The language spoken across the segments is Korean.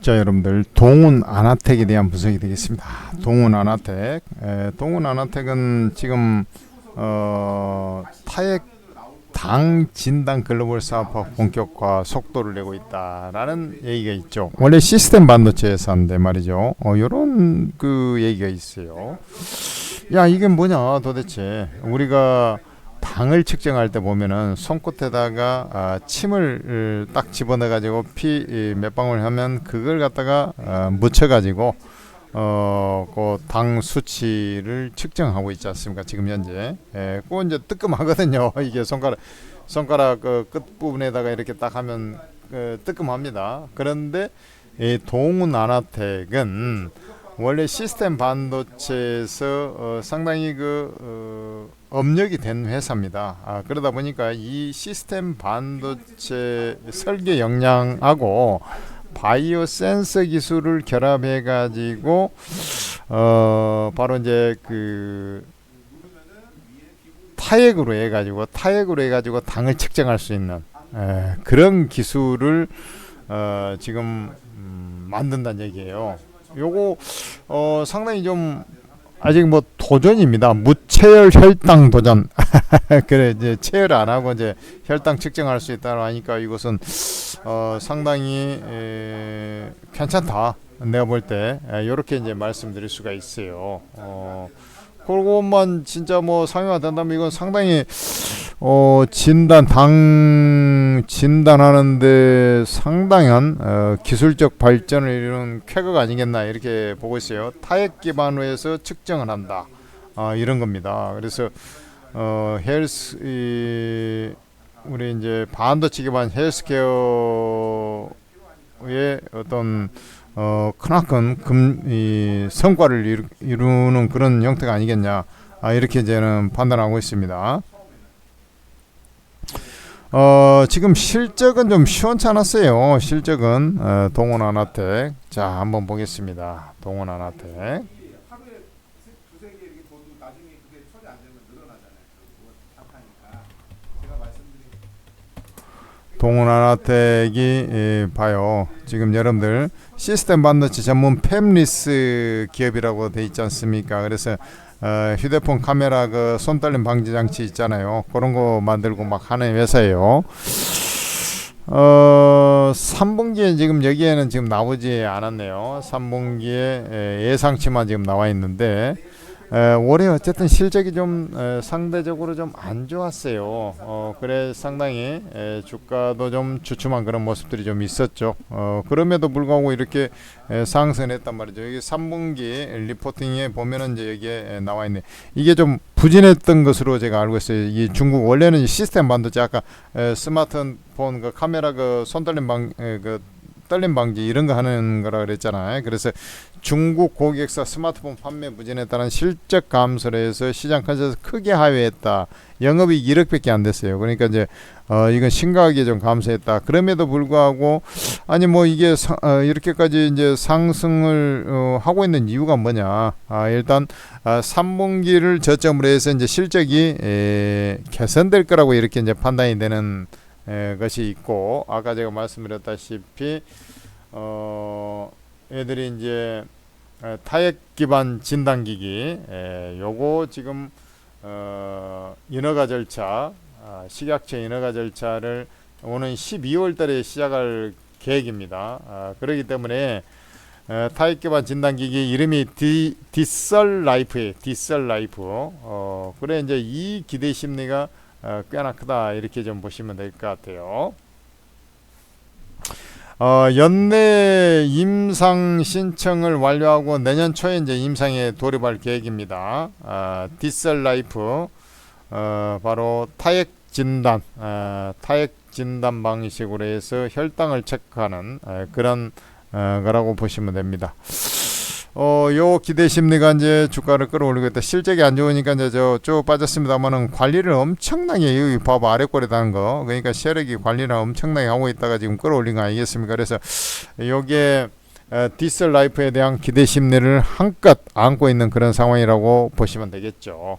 자 여러분들 동운 아나텍에 대한 분석이 되겠습니다. 동운 아나텍, 에, 동운 아나텍은 지금 어, 타액 당 진단 글로벌 사업화 본격화 속도를 내고 있다라는 얘기가 있죠. 원래 시스템 반도체 회사인데 말이죠. 어, 이런 그 얘기가 있어요. 야 이게 뭐냐 도대체 우리가 당을 측정할 때 보면은 손끝에다가 아, 침을 어, 딱 집어넣어 가지고 피 몇 방울 하면 그걸 갖다가 어, 묻혀 가지고 어그당 수치를 측정하고 있지 않습니까? 지금 현재. 예, 그 이제 뜨끔하거든요. 이게 손가락 손가락 그 끝 부분에다가 이렇게 딱 하면 그 뜨끔합니다. 그런데 이 동운 아나텍은 원래 시스템 반도체에서 어, 상당히 그 어, 업력이 된 회사입니다. 아, 그러다 보니까 이 시스템 반도체 설계 역량하고 바이오 센서 기술을 결합해 가지고 어 바로 이제 그 타액으로 해 가지고 타액으로 해 가지고 당을 측정할 수 있는 에, 그런 기술을 어 지금 음, 만든다는 얘기예요. 요거 어 상당히 좀 아직 뭐 도전입니다. 무체열 혈당 도전. 그래 이제 체열 안 하고 이제 혈당 측정할 수 있다고 하니까 이것은 어 상당히 에, 괜찮다. 내가 볼 때 이렇게 이제 말씀드릴 수가 있어요. 어 그것만 진짜 뭐 상용화 된다면 이건 상당히 어 진단 당 진단하는데 상당한 어, 기술적 발전을 이루는 쾌거가 아니겠나 이렇게 보고 있어요. 타액 기반으로 해서 측정을 한다. 아, 이런 겁니다. 그래서 어 헬스 이 우리 이제 반도체 기반 헬스케어의 어떤 어 크나큰 금 이 성과를 이루, 이루는 그런 형태가 아니겠냐 아, 이렇게 저는 판단하고 있습니다. 어 지금 실적은 좀 시원찮았어요. 실적은 어, 동원 아나텍 자 한번 보겠습니다. 동원 말씀드린 동원 아나텍이 예, 봐요. 지금 여러분들 시스템 반도체 전문 팹리스 기업이라고 돼 있지 않습니까? 그래서 어, 휴대폰 카메라 그 손떨림 방지 장치 있잖아요. 그런 거 만들고 막 하는 회사예요. 어, 3분기에 지금 여기에는 지금 나오지 않았네요. 3분기에 에, 예상치만 지금 나와 있는데 에, 올해 어쨌든 실적이 좀 에, 상대적으로 좀 안 좋았어요. 어, 그래 상당히 에, 주가도 좀 주춤한 그런 모습들이 좀 있었죠. 어, 그럼에도 불구하고 이렇게 에, 상승했단 말이죠. 여기 3분기 리포팅에 보면은 이제 여기에 에, 나와 있네. 이게 좀 부진했던 것으로 제가 알고 있어요. 이 중국 원래는 시스템 반도체 아까 에, 스마트폰 그 카메라 그 손떨림 방그 떨림 방지 이런 거 하는 거라 그랬잖아요. 그래서 중국 고객사 스마트폰 판매 부진에 따른 실적 감소로 해서 시장 컨센서스 크게 하회했다. 영업이 1억밖에 안 됐어요. 그러니까 이제 어 이건 심각하게 좀 감소했다. 그럼에도 불구하고 아니 뭐 이게 사, 어, 이렇게까지 이제 상승을 어, 하고 있는 이유가 뭐냐? 아 일단 아, 3분기를 저점으로 해서 이제 실적이 에, 개선될 거라고 이렇게 이제 판단이 되는 에, 것이 있고 아까 제가 말씀드렸다시피 어 애들이 이제 에, 타액 기반 진단기기 에, 요거 지금 어 인허가 절차 아, 식약처 인허가 절차를 오는 12월 달에 시작할 계획입니다. 아, 그렇기 때문에 에, 타액 기반 진단기기 이름이 디 디설 라이프에 디설 라이프 어 그래 이제 이 기대 심리가 어, 꽤나 크다 이렇게 좀 보시면 될 것 같아요. 어, 연내 임상 신청을 완료하고 내년 초에 이제 임상에 돌입할 계획입니다. 아, 디셀 라이프 어, 바로 타액 진단, 어, 타액 진단 방식으로 해서 혈당을 체크하는 어, 그런 어, 거라고 보시면 됩니다. 어, 요 기대 심리가 이제 주가를 끌어올리고 있다. 실적이 안 좋으니까 이제 저쭉 빠졌습니다만은 관리를 엄청나게 여기 봐봐 아래 꼴에 다는 거. 그러니까 세력이 관리를 엄청나게 하고 있다가 지금 끌어올린 거 아니겠습니까? 그래서 여기에 어, 디셀 라이프에 대한 기대 심리를 한껏 안고 있는 그런 상황이라고 보시면 되겠죠.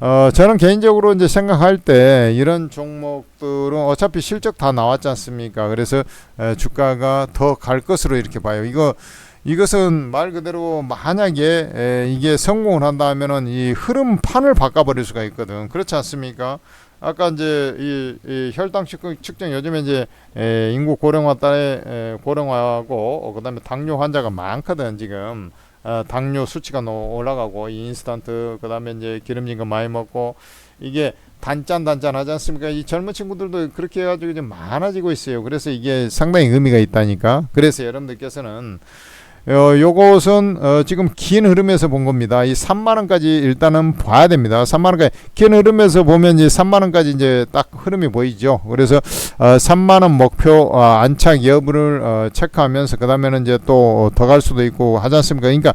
어, 저는 개인적으로 이제 생각할 때 이런 종목들은 어차피 실적 다 나왔지 않습니까? 그래서 에, 주가가 더 갈 것으로 이렇게 봐요. 이거 이것은 말 그대로 만약에 에, 이게 성공을 한다 하면은 이 흐름판을 바꿔버릴 수가 있거든. 그렇지 않습니까? 아까 이제 이, 이 혈당 측정, 요즘에 이제 에, 인구 고령화 따라 에, 고령화하고 어, 그다음에 당뇨 환자가 많거든 지금 어, 당뇨 수치가 노- 올라가고 이 인스턴트 그다음에 이제 기름진 거 많이 먹고 이게 단짠 단짠 하지 않습니까? 이 젊은 친구들도 그렇게 해가지고 좀 많아지고 있어요. 그래서 이게 상당히 의미가 있다니까. 그래서 여러분들께서는 어, 요것은 어, 지금 긴 흐름에서 본 겁니다. 이 3만 원까지 일단은 봐야 됩니다. 3만 원까지 긴 흐름에서 보면 이제 3만 원까지 이제 딱 흐름이 보이죠. 그래서 어, 3만 원 목표 어, 안착 여부를 어, 체크하면서 그다음에는 이제 또 더 갈 수도 있고 하지 않습니까? 그러니까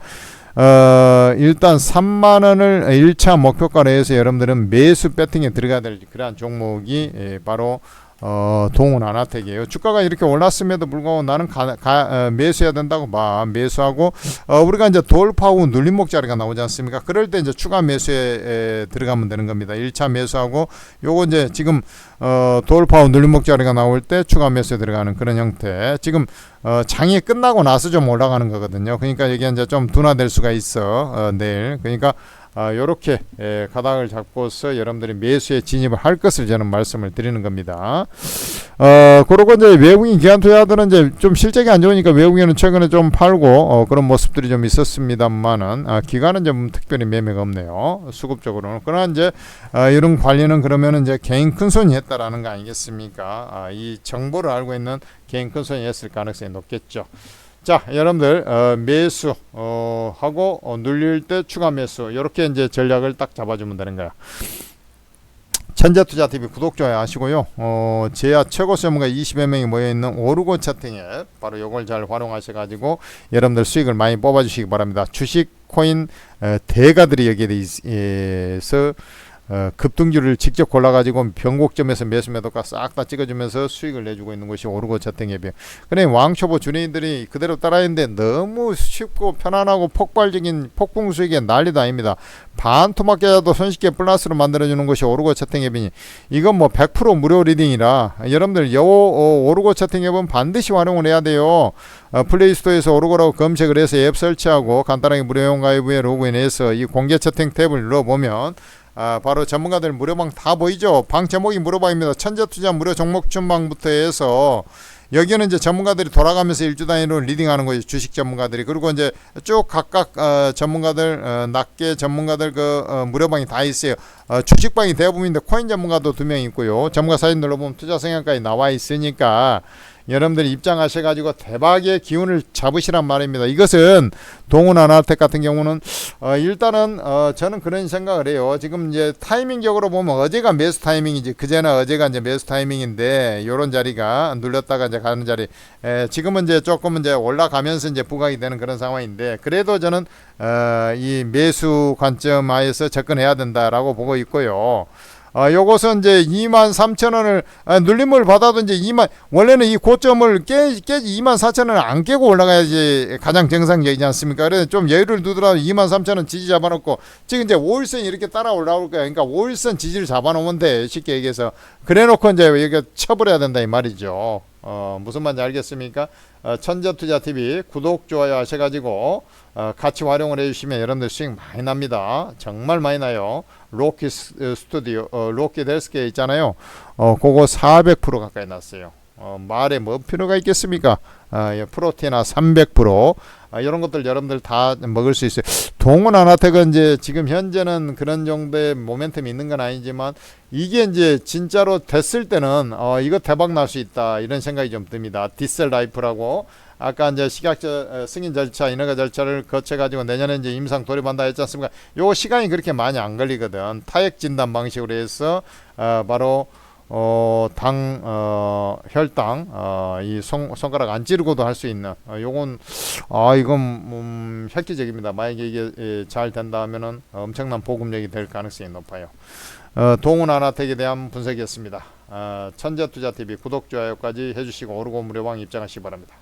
어, 일단 3만 원을 1차 목표가로 해서 여러분들은 매수 배팅에 들어가야 될 그러한 종목이 예, 바로 어, 동훈 아나텍이에요. 주가가 이렇게 올랐음에도 불구하고 나는 가, 가, 어, 매수해야 된다고 봐. 매수하고 어, 우리가 이제 돌파 후 눌림목 자리가 나오지 않습니까? 그럴 때 이제 추가 매수에 에, 들어가면 되는 겁니다. 1차 매수하고 요거 이제 지금 어, 돌파 후 눌림목 자리가 나올 때 추가 매수에 들어가는 그런 형태. 지금 어, 장이 끝나고 나서 좀 올라가는 거거든요. 그러니까 이게 이제 좀 둔화될 수가 있어 어, 내일. 그러니까 아, 요렇게 에, 가닥을 잡고서 여러분들이 매수에 진입을 할 것을 저는 말씀을 드리는 겁니다. 어, 그러고 이제 외국인 기관 투자들은 이제 좀 실적이 안 좋으니까 외국인은 최근에 좀 팔고 어, 그런 모습들이 좀 있었습니다만은 아, 기관은 좀 특별히 매매가 없네요. 수급적으로는. 그러나 이제 아, 이런 관리는 그러면은 이제 개인 큰 손이 했다라는 거 아니겠습니까? 아, 이 정보를 알고 있는 개인 큰 손이 했을 가능성이 높겠죠. 자, 여러분들 어, 매수 어, 하고 어, 눌릴 때 추가 매수 이렇게 이제 전략을 딱 잡아주면 되는 거야. 천재투자TV 구독 좋아요 하시고요. 어, 제야 최고 전문가 20여 명이 모여 있는 오르고 앱 바로 요걸 잘 활용하셔 가지고 여러분들 수익을 많이 뽑아 주시기 바랍니다. 주식 코인 에, 대가들이 여기에 대해서 어, 급등주를 직접 골라가지고 변곡점에서 매수 매도가 싹 다 찍어주면서 수익을 내주고 있는 것이 오르고 앱이에요. 그래 왕초보 준인들이 그대로 따라했는데 너무 쉽고 편안하고 폭발적인 폭풍 수익의 난리도 아닙니다. 반토막 계좌도 손쉽게 플러스로 만들어주는 것이 오르고 앱이니 이건 뭐 100% 무료 리딩이라 여러분들 요 어, 오르고 앱은 반드시 활용을 해야 돼요. 어, 플레이스토어에서 오르고라고 검색을 해서 앱 설치하고 간단하게 무료용 가입 후에 로그인해서 이 공개 채팅 탭을 눌러보면 아, 바로 전문가들 무료방 다 보이죠? 방 제목이 무료방입니다. 천재 투자 무료 종목 춘방부터 해서 여기는 이제 전문가들이 돌아가면서 일주 단위로 리딩하는 거죠. 주식 전문가들이. 그리고 이제 쭉 각각 어, 전문가들 어, 낮게 전문가들 그 어, 무료방이 다 있어요. 어, 주식방이 대부분인데 코인 전문가도 두 명 있고요. 전문가 사진 눌러보면 투자 성향까지 나와 있으니까 여러분들이 입장하셔 가지고 대박의 기운을 잡으시란 말입니다. 이것은 동훈 아나텍 같은 경우는 어, 일단은 어, 저는 그런 생각을 해요. 지금 이제 타이밍적으로 보면 어제가 매수 타이밍이지 그제는 어제가 이제 매수 타이밍인데 요런 자리가 눌렸다가 이제 가는 자리 에, 지금은 이제 조금 이제 올라가면서 이제 부각이 되는 그런 상황인데 그래도 저는 어, 이 매수 관점 하에서 접근해야 된다라고 보고 있고요. 아, 요것은 이제 2만 3천 원을 아, 눌림을 받아도 이제 2만 원래는 이 고점을 깨 깨지 2만 4천 원을 안 깨고 올라가야지 가장 정상적이지 않습니까? 그래서 좀 여유를 두더라도 2만 3천 원 지지 잡아놓고 지금 이제 5일선 이렇게 따라 올라올 거야. 그러니까 5일선 지지를 잡아놓으면 돼. 쉽게 얘기해서 그래놓고 이제 여기 쳐버려야 된다 이 말이죠. 어, 무슨 말인지 알겠습니까? 어, 천재투자TV 구독, 좋아요 하셔가지고 어, 같이 활용을 해주시면 여러분들 수익 많이 납니다. 정말 많이 나요. 로키 스- 어, 스튜디오, 어, 로키 델스케 있잖아요. 어, 그거 400% 가까이 났어요. 어, 말에 뭐 필요가 있겠습니까? 아, 예, 프로테인화 300%. 아, 이런 것들 여러분들 다 먹을 수 있어요. 동원 아나텍은 이제 지금 현재는 그런 정도의 모멘텀이 있는 건 아니지만 이게 이제 진짜로 됐을 때는 어, 이거 대박 날 수 있다 이런 생각이 좀 듭니다. 디셀 라이프라고 아까 이제 식약처 어, 승인 절차, 인허가 절차를 거쳐 가지고 내년에 이제 임상 돌입한다 했지 않습니까? 요거 시간이 그렇게 많이 안 걸리거든. 타액 진단 방식으로 해서 어, 바로 어, 당, 어, 혈당, 어, 이 손, 손가락 안 찌르고도 할 수 있는, 어, 요건, 아, 이건, 음, 획기적입니다. 만약에 이게 예, 잘 된다면은 엄청난 보급력이 될 가능성이 높아요. 어, 동훈 아나텍에 대한 분석이었습니다. 어, 천재투자TV 구독, 좋아요까지 해주시고 오르고 무료방 입장하시기 바랍니다.